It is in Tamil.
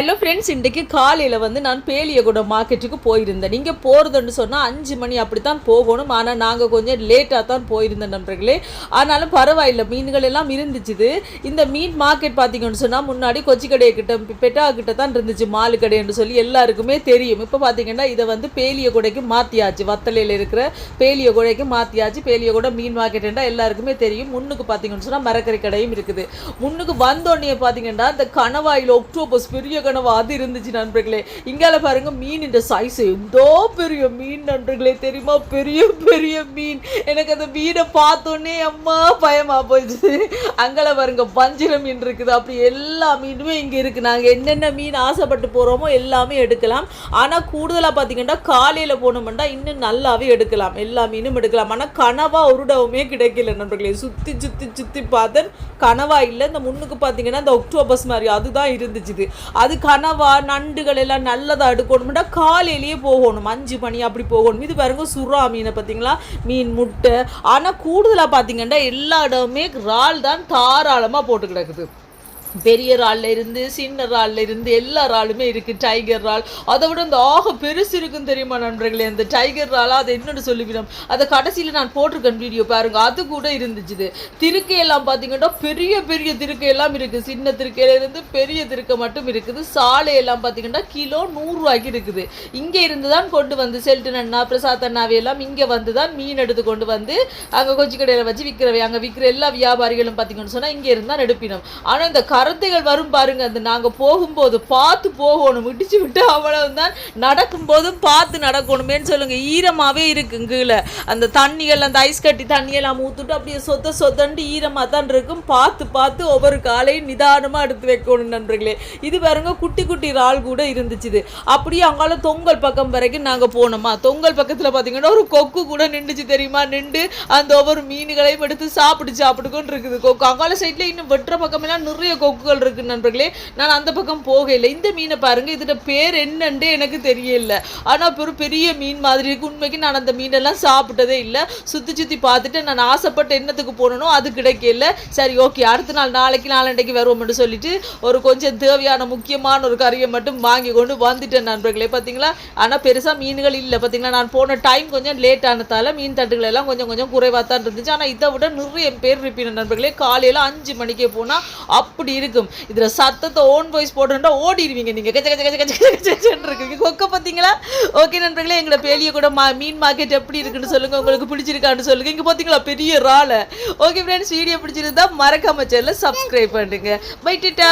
ஹலோ ஃப்ரெண்ட்ஸ் இன்றைக்கு காலையில் வந்து நான் பேலியகுடம் மார்க்கெட்டுக்கு போயிருந்தேன். நீங்கள் போகிறதுன்னு சொன்னால் அஞ்சு மணி அப்படி தான் போகணும். ஆனால் நாங்கள் கொஞ்சம் லேட்டாக தான் போயிருந்தேன் நண்பர்களே. ஆனாலும் பரவாயில்லை மீன்கள் எல்லாம் இருந்துச்சுது. இந்த மீன் மார்க்கெட் பார்த்தீங்கன்னு சொன்னால் முன்னாடி கொச்சிக்கடையை கிட்ட பெட்டா கிட்ட தான் இருந்துச்சு மாலு கடைன்னு சொல்லி எல்லாருக்குமே தெரியும். இப்போ பார்த்தீங்கன்னா இதை வந்து பேலியகுடைக்கு மாற்றியாச்சு வத்தலையில் இருக்கிற பேலியகுடைக்கு மாற்றியாச்சு பேலியகுடை மீன் மார்க்கெட்டுன்றா எல்லாருக்குமே தெரியும். முன்னுக்கு பார்த்தீங்கன்னு சொன்னால் மரக்கறி கடையும் இருக்குது. முன்னுக்கு வந்தோடனே பார்த்தீங்கன்னா இந்த கணவாயில் ஒக்டோபஸ் பெரிய கனவா அது இருந்துச்சு நண்பர்களே. இங்கால பாருங்க மீன் இந்த சைஸ் எந்தோ பெரிய மீன் நண்பர்களே. தெரியுமா? பெரிய பெரிய மீன். எனக்கு அந்த மீனை பார்த்தோன்னே அம்மா பயமா போயிடுச்சு. அங்கால பாருங்க வஞ்சிர மீன் இருக்குது. அப்படி எல்லா மீனுமே இங்க இருக்கு. நாங்க என்னென்ன மீன் ஆசைப்பட்டு போறோமோ எல்லாமே எடுக்கலாம். ஆனா கூடுதலா பாத்தீங்கன்னா காலையில போனோம்னா இன்னும் நல்லாவே எடுக்கலாம். எல்லா மீனும் எடுக்கலாம். ஆனா கனவா உருடவுமே கிடைக்கல நண்பர்களே. சுத்தி சுத்தி சுத்தி பார்த்தேன். கனவா இல்லை. இந்த முன்னுக்கு பார்த்தீங்கன்னா இந்த ஒக்டோபஸ் மாதிரி அதுதான் இருந்துச்சு அது கனவா நண்டுகள் எல்லாம் நல்லதா எடுக்கணும்னா காலையிலேயே போகணும். அஞ்சு மணி அப்படி போகணும். இது பாருங்க சுறா மீனை பார்த்தீங்களா மீன் முட்டை. ஆனால் கூடுதலாக பார்த்தீங்கன்னா எல்லா இடமுமே இறால் தான் தாராளமாக போட்டு கிடக்குது பெரிய ரால்ல இருந்து சின்ன ரால்ல இருந்து எல்லா ராலுமே இருக்கு டைகர் இறால் அதை விட இந்த ஆக பெருசு இருக்குன்னு தெரியுமா நண்பர்களே? அந்த டைகர் இறாலா அதை என்னென்னு சொல்லிவிடும். அதை கடைசியில் நான் போட்டிருக்கேன் வீடியோ பாருங்க. அது கூட இருந்துச்சு திருக்கையெல்லாம் பார்த்தீங்கன்னா பெரிய பெரிய திருக்கையெல்லாம் இருக்கு. சின்ன திருக்கையில இருந்து பெரிய திருக்கை மட்டும் இருக்குது. சாலையெல்லாம் பார்த்தீங்கன்னா கிலோ நூறுரூவாய்க்கு இருக்குது. இங்கே இருந்து தான் கொண்டு வந்து செல்டன் அண்ணா பிரசாத் அண்ணாவை எல்லாம் இங்கே வந்து தான் மீன் எடுத்து கொண்டு வந்து அங்கே கொச்சி கடையில் வச்சு விற்கிறவை அங்கே விற்கிற எல்லா வியாபாரிகளும் பார்த்தீங்கன்னு சொன்னால் இங்கே இருந்து தான் எடுப்பினோம் ஆனால் இந்த கருத்துகள் வரும் பாருங்க. அந்த நாங்கள் போகும்போது பார்த்து போகணும். இடிச்சு விட்டு அவ்வளவுதான். நடக்கும்போதும் பார்த்து நடக்கணுமேன்னு சொல்லுங்க. ஈரமாகவே இருக்கு கீழே அந்த தண்ணிகள் அந்த ஐஸ் கட்டி தண்ணியெல்லாம் ஊற்றுட்டு அப்படியே சொத்த சொத்தண்டு ஈரமாக தான் இருக்கும். பார்த்து பார்த்து ஒவ்வொரு காலையும் நிதானமாக எடுத்து வைக்கணும் நண்பர்களே. இது பாருங்க குட்டி குட்டி இறால் கூட இருந்துச்சுது. அப்படியே அங்கால தொங்கல் பக்கம் வரைக்கும் நாங்கள் போனோமா? தொங்கல் பக்கத்தில் பார்த்தீங்கன்னா ஒரு கொக்கு கூட நின்றுச்சு தெரியுமா? நின்று அந்த ஒவ்வொரு மீன்களையும் எடுத்து சாப்பிட்டு சாப்பிட்டுக்கொண்டு இருக்குது கொக்கு அங்கால சைடில் இன்னும் வெட்டுற பக்கமெல்லாம் நிறைய கொக்குகள் இருக்கு நண்பர்களே. நான் அந்த பக்கம் போகல இந்த மீனை பாருங்க இதோட பேர் என்னன்னு எனக்கு தெரியல. ஆனால் ஒரு பெரிய மீன் மாதிரி இருக்கு. உண்மைக்கு நான் அந்த மீனெல்லாம் சாப்பிட்டதே இல்லை. சுற்றி சுற்றி பார்த்துட்டு நான் ஆசைப்பட்ட எண்ணத்துக்கு போனனோ அது கிடைக்கல. சரி ஓகே அடுத்த நாள் நாளைக்கு நாளண்டைக்கு வருவோம்னு சொல்லிட்டு ஒரு கொஞ்சம் தேவையான முக்கியமான ஒரு கறியை மட்டும் வாங்கி கொண்டு வந்துட்டேன் நண்பர்களே. பார்த்தீங்களா ஆனால் பெருசாக மீன்கள் இல்லை. பார்த்தீங்களா நான் போன டைம் கொஞ்சம் லேட் ஆனதால மீன் தட்டுகள் எல்லாம் கொஞ்சம் கொஞ்சம் குறைவாக தான் இருந்துச்சு. ஆனால் இதை விட நிறைய பேர் இருப்பீங்க நண்பர்களே. காலையில் அஞ்சு மணிக்கே போனால் அப்படி இருக்கும். இதில் சத்தத்தை ஓன் வாய்ஸ் போட்டுட்டா ஓடிடுவீங்க நீங்கள் கச்ச கச்ச கச்ச கச்ச கச்ச கச்சன்னு இருக்குங்க கொக்க பார்த்தீங்களா? ஓகே நண்பர்களே எங்களை பெரிய கூட மா மீன் மார்க்கெட் எப்படி இருக்குன்னு சொல்லுங்க. உங்களுக்கு பிடிச்சிருக்கான்னு சொல்லுங்க. இங்கே பார்த்தீங்களா? பெரிய ராலை. ஓகே ஃப்ரெண்ட்ஸ் வீடியோ பிடிச்சிருந்தா மறக்காம சேனலை சப்ஸ்கிரைப் பண்ணுங்க. பை டிட்டா